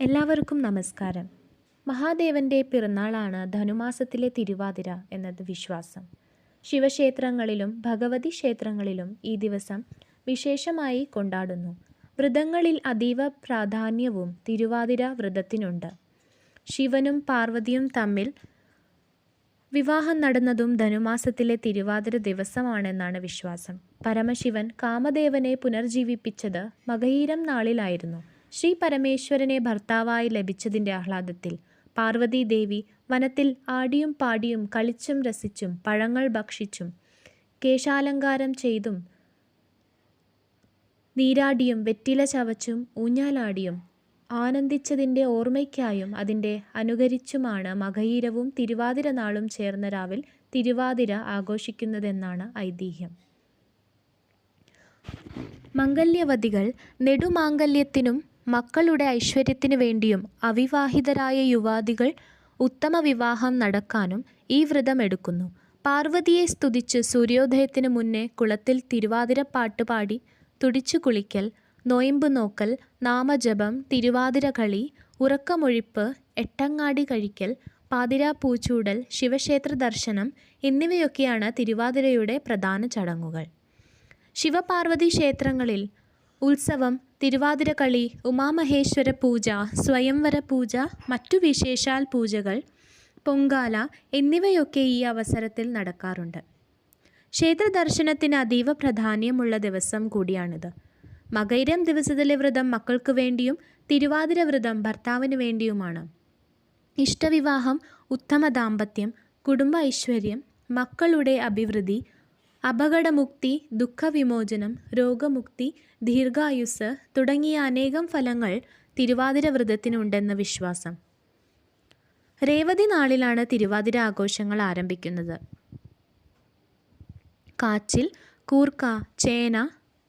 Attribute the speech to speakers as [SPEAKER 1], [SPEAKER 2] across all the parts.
[SPEAKER 1] എല്ലാവർക്കും നമസ്കാരം. മഹാദേവന്റെ പിറന്നാളാണ് ധനുമാസത്തിലെ തിരുവാതിര എന്നത് വിശ്വാസം. ശിവക്ഷേത്രങ്ങളിലും ഭഗവതി ക്ഷേത്രങ്ങളിലും ഈ ദിവസം വിശേഷമായി കൊണ്ടാടുന്നു. വ്രതങ്ങളിൽ അതീവ പ്രാധാന്യവും തിരുവാതിര വ്രതത്തിനുണ്ട്. ശിവനും പാർവതിയും തമ്മിൽ വിവാഹം നടന്നതും ധനുമാസത്തിലെ തിരുവാതിര ദിവസമാണെന്നാണ് വിശ്വാസം. പരമശിവൻ കാമദേവനെ പുനർജീവിപ്പിച്ചത് മകയിരം നാളിലായിരുന്നു. ശ്രീ പരമേശ്വരനെ ഭർത്താവായി ലഭിച്ചതിന്റെ ആഹ്ലാദത്തിൽ പാർവതീദേവി വനത്തിൽ ആടിയും പാടിയും കളിച്ചും രസിച്ചും പഴങ്ങൾ ഭക്ഷിച്ചും കേശാലങ്കാരം ചെയ്തും നീരാടിയും വെറ്റില ചവച്ചും ഊഞ്ഞാലാടിയും ആനന്ദിച്ചതിന്റെ ഓർമ്മയ്ക്കായും അതിന്റെ അനുകരിച്ചുമാണ് മകയിരവും തിരുവാതിര നാളും ചേർന്ന രാവിൽ തിരുവാതിര ആഘോഷിക്കുന്നതെന്നാണ് ഐതിഹ്യം. മംഗല്യവതികൾ നെടുമാംഗല്യത്തിനും മക്കളുടെ ഐശ്വര്യത്തിനു വേണ്ടിയും അവിവാഹിതരായ യുവാദികൾ ഉത്തമ വിവാഹം നടക്കാനും ഈ വ്രതം എടുക്കുന്നു. പാർവതിയെ സ്തുതിച്ച് സൂര്യോദയത്തിനു മുന്നേ കുളത്തിൽ തിരുവാതിരപ്പാട്ട് പാടി തുടിച്ചു കുളിക്കൽ നൊയമ്പ് നോക്കൽ നാമജപം തിരുവാതിര കളി ഉറക്കമൊഴിപ്പ് എട്ടങ്ങാടി കഴിക്കൽ പാതിരാ പൂച്ചൂടൽ ശിവക്ഷേത്ര ദർശനം എന്നിവയൊക്കെയാണ് തിരുവാതിരയുടെ പ്രധാന ചടങ്ങുകൾ. ശിവപാർവതി ക്ഷേത്രങ്ങളിൽ ഉത്സവം തിരുവാതിരക്കളി ഉമാമഹേശ്വര പൂജ സ്വയംവര പൂജ മറ്റു വിശേഷാൽ പൂജകൾ പൊങ്കാല എന്നിവയൊക്കെ ഈ അവസരത്തിൽ നടക്കാറുണ്ട്. ക്ഷേത്ര ദർശനത്തിന് അതീവ പ്രാധാന്യമുള്ള ദിവസം കൂടിയാണിത്. മകൈരം ദിവസത്തിലെ വ്രതം മക്കൾക്ക് വേണ്ടിയും തിരുവാതിര വ്രതം ഭർത്താവിന് വേണ്ടിയുമാണ്. ഇഷ്ടവിവാഹം ഉത്തമ ദാമ്പത്യം കുടുംബ ഐശ്വര്യം മക്കളുടെ അഭിവൃദ്ധി അപകടമുക്തി ദുഃഖവിമോചനം രോഗമുക്തി ദീർഘായുസ് തുടങ്ങിയ അനേകം ഫലങ്ങൾ തിരുവാതിര വ്രതത്തിനുണ്ടെന്ന വിശ്വാസം. രേവതി നാളിലാണ് തിരുവാതിര ആഘോഷങ്ങൾ ആരംഭിക്കുന്നത്. കാച്ചിൽ കൂർക്ക ചേന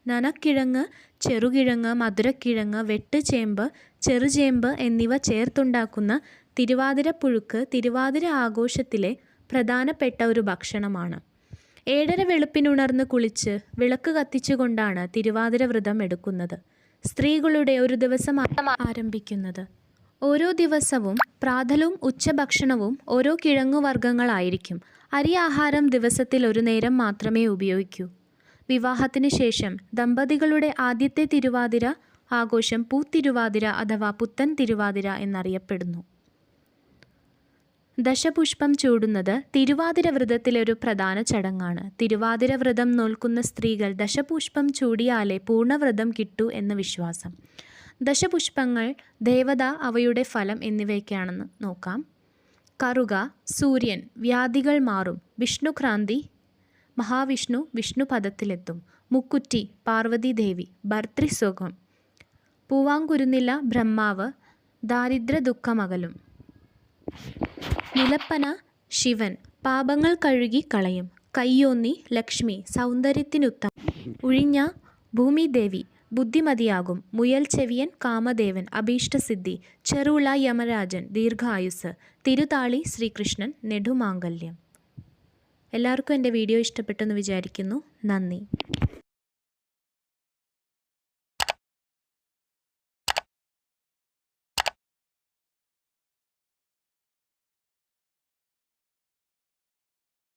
[SPEAKER 1] നനക്കിഴങ്ങ് ചെറുകിഴങ്ങ് മധുരക്കിഴങ്ങ് വെട്ടുചേമ്പ് ചെറുചേമ്പ് എന്നിവ ചേർത്തുണ്ടാക്കുന്ന തിരുവാതിര പുഴുക്ക് തിരുവാതിര ആഘോഷത്തിലെ പ്രധാനപ്പെട്ട ഒരു ഭക്ഷണമാണ്. ഏഴര വെളുപ്പിനുണർന്ന് കുളിച്ച് വിളക്ക് കത്തിച്ചുകൊണ്ടാണ് തിരുവാതിര വ്രതം എടുക്കുന്നത്. സ്ത്രീകളുടെ ഒരു ദിവസം ആരംഭിക്കുന്നത്. ഓരോ ദിവസവും പ്രാതലും ഉച്ചഭക്ഷണവും ഓരോ കിഴങ്ങുവർഗങ്ങളായിരിക്കും അരി ആഹാരം ദിവസത്തിൽ ഒരു നേരം മാത്രമേ ഉപയോഗിക്കൂ. വിവാഹത്തിന് ശേഷം ദമ്പതികളുടെ ആദ്യത്തെ തിരുവാതിര ആഘോഷം പൂത്തിരുവാതിര അഥവാ പുത്തൻ തിരുവാതിര എന്നറിയപ്പെടുന്നു. ദശപുഷ്പം ചൂടുന്നത് തിരുവാതിര വ്രതത്തിലെ ഒരു പ്രധാന ചടങ്ങാണ്. തിരുവാതിര വ്രതം നോൽക്കുന്ന സ്ത്രീകൾ ദശപുഷ്പം ചൂടിയാലേ പൂർണവ്രതം കിട്ടൂ എന്ന വിശ്വാസം. ദശപുഷ്പങ്ങൾ ദേവത അവയുടെ ഫലം എന്നിവയൊക്കെയാണെന്ന് നോക്കാം. കറുക സൂര്യൻ വ്യാധികൾ മാറും. വിഷ്ണുക്രാന്തി മഹാവിഷ്ണു വിഷ്ണു പദത്തിലെത്തും മുക്കുറ്റി പാർവതീദേവി ഭർത്തൃസുഖം പൂവാങ്കുരുന്നില ബ്രഹ്മാവ് ദാരിദ്ര്യ ദുഃഖമകലും നിലപ്പന ശിവൻ പാപങ്ങൾ കഴുകി കളയും. കയ്യോന്നി ലക്ഷ്മി സൗന്ദര്യത്തിനുത്തം. ഉഴിഞ്ഞ ഭൂമിദേവി ബുദ്ധിമതിയാകും. മുയൽ ചെവിയൻ കാമദേവൻ അഭീഷ്ടസിദ്ധി. ചെറുള യമരാജൻ ദീർഘായുസ്. തിരുതാളി ശ്രീകൃഷ്ണൻ നെടുമാംഗല്യം. എല്ലാവർക്കും എന്റെ വീഡിയോ ഇഷ്ടപ്പെട്ടെന്ന് വിചാരിക്കുന്നു. നന്ദി.